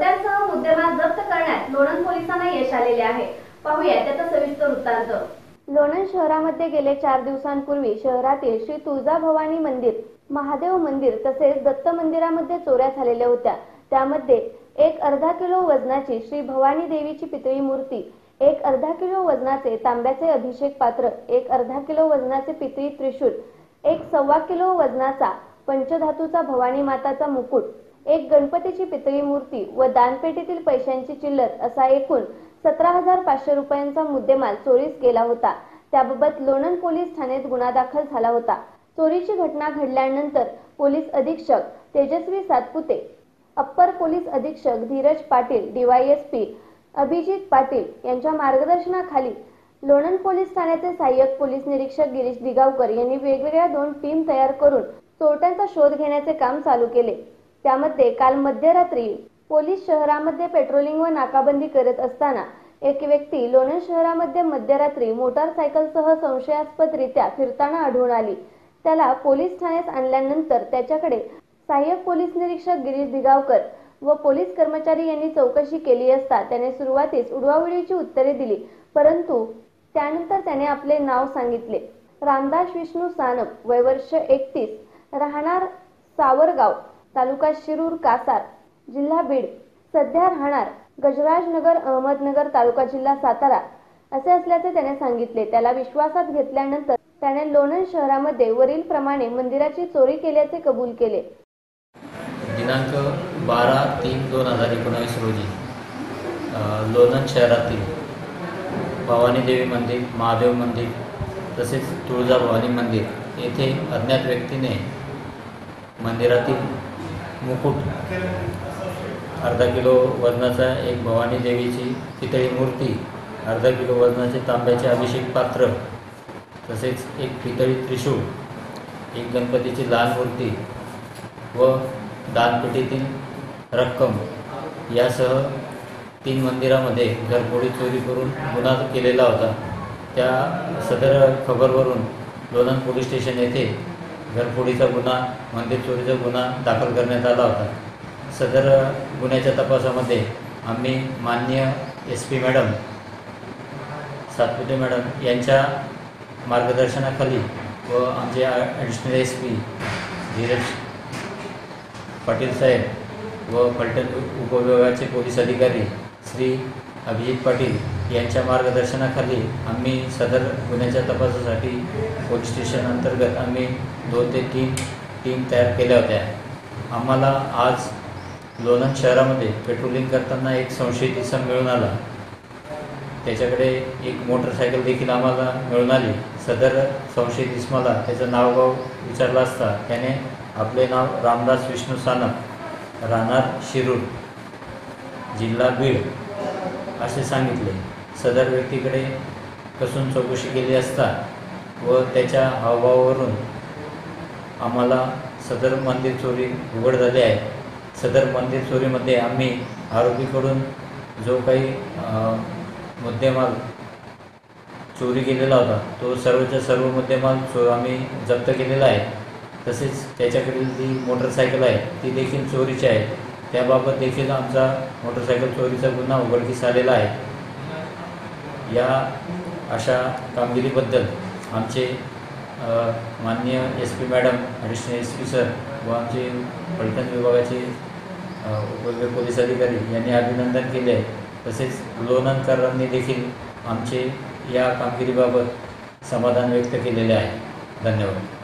यामध्ये मुद्देमाल जप्त करण्यात लोणंद पोलिसांना यश आलेले आहे. पाहूया त्याचा सविस्तर वृत्तांत. लोणंद शहरामध्ये गेले चार दिवसांपूर्वी शहरातील श्री तुळजाभवानी मंदिर महादेव मंदिर तसेच दत्त मंदिरामध्ये चोऱ्या झालेल्या होत्या. त्यामध्ये एक अर्धा किलो वजनाची श्री भवानी देवीची पितळी मूर्ती एक अर्धा किलो वजनाचे तांब्याचे अभिषेक पात्र एक अर्धा किलो वजनाचे पितळी त्रिशूल एक सव्वा किलो वजनाचा पंचधातूचा भवानी माताचा मुकुट एक गणपतीची पितळी मूर्ती व दानपेटीतील पैशांची चिल्लर असा एकूण सतरा हजार पाचशे रुपयांचा मुद्देमाल चोरीस गेला होता. त्याबाबत लोणंद पोलीस ठाण्यात गुन्हा दाखल झाला होता. चोरीची घटना घडल्यानंतर पोलीस अधीक्षक तेजस्वी सातपुते अप्पर पोलीस अधीक्षक धीरज पाटील डीवायएसपी अभिजित पाटील यांच्या मार्गदर्शनाखाली लोणंद पोलीस ठाण्याचे सहाय्यक पोलीस निरीक्षक गिरीश दिगावकर यांनी वेगवेगळ्या दोन टीम तयार करून चोरट्यांचा शोध घेण्याचे काम चालू केले. त्यामध्ये काल मध्यरात्री पोलीस शहरामध्ये पेट्रोलिंग व नाकाबंदी करत असताना एक व्यक्ती लोणंद शहरामध्ये मध्यरात्री मोटारसायकलसह संशयास्पदरित्या फिरताना आढळून आली. त्याला पोलीस ठाण्यात आणल्यानंतर त्याच्याकडे सहाय्यक पोलीस निरीक्षक गिरीश दिगावकर व पोलीस कर्मचारी यांनी चौकशी केली असता त्याने सुरुवातीस उडवाउडीची उत्तरे दिली परंतु त्यानंतर त्याने आपले नाव सांगितले. रामदास विष्णू सानप वय वर्ष एकतीस राहणार सावरगाव तालुका शिरूर कासार जिल्हा बीड. सध्या राहणार गजराजनगर अहमदनगर तालुका जिल्हा सातारा. असे असल्याचे त्याने सांगितले. त्याला विश्वासात घेतल्यानंतर त्याने लोणंद शहरामध्ये वरील प्रमाणे मंदिराची चोरी केल्याचे कबूल केले. दिनांक बारा तीन दोन हजार एकोणावीस रोजी लोणंद शहरातील भवानी देवी मंदिर महादेव मंदिर तसेच तुळजाभवानी मंदिर येथे अज्ञात व्यक्तीने मंदिरातील मुकुट. अर्धा किलो वजनाचा एक भवानी देवीची पितळी मूर्ती अर्धा किलो वजनाचे तांब्याचे अभिषेक पात्र तसेच एक पितळी त्रिशूळ एक गणपतीची लहान मूर्ती व दानपेटीतील रक्कम यासह तीन मंदिरामध्ये घरफोडी चोरी करून गुन्हा केलेला होता. त्या सदर खबरवरून लोणंद पोलीस स्टेशन येथे घरफोडीचा गुन्हा मंदिर चोरीचा गुन्हा दाखल करण्यात आला होता. सदर गुन्ह्याच्या तपासामध्ये आम्ही माननीय S P madam Satpute madam यांच्या मार्गदर्शनाखाली व आमचे additional S P Dheeraj Patil साहेब व फलटण उपविभागाचे पोलीस अधिकारी श्री अभिजित पाटील यांच्या मार्गदर्शनाखाली आम्ही सदर गुन्ह्याच्या तपासासाठी पोलीस स्टेशन अंतर्गत आम्ही दोन ते तीन टीम तयार केल्या होत्या. आम्हाला आज लोणंद शहरामध्ये पेट्रोलिंग करताना एक संशयित इसम मिळून आला. त्याच्याकडे एक मोटरसायकल देखील आम्हाला मिळून आली. सदर संशयित इसमाला त्याचं नाव गाव विचारलं असता त्याने आपले नाव रामदास विष्णू सानप राहणार शिरूर. जिल्हा बीड असे सांगितले. सदर व्यक्तीकडे कसून चौकशी केली असता व त्याच्या हावभावावरून आम्हाला सदर मंदिर चोरी उघड झाली आहे. सदर मंदिर चोरीमध्ये आम्ही आरोपीकडून जो काही मुद्देमाल चोरी केलेला होता तो सर्वच्या सर्व मुद्देमाल चो आम्ही जप्त केलेला आहे. तसेच त्याच्याकडील जी मोटरसायकल आहे ती देखील चोरीची आहे. त्याबाबत देखील आमचा मोटरसायकल चोरीचा गुन्हा उघडकीस आलेला आहे. या अशा कामगिरीबद्दल आमचे माननीय S P madam additional S P sir व आमचे पलटण विभागाचे अ, पोलीस अधिकारी यांनी अभिनंदन केले आहे. तसेच लोणंदकरांनी देखील आमचे या कामगिरीबाबत समाधान व्यक्त केलेले आहे. धन्यवाद.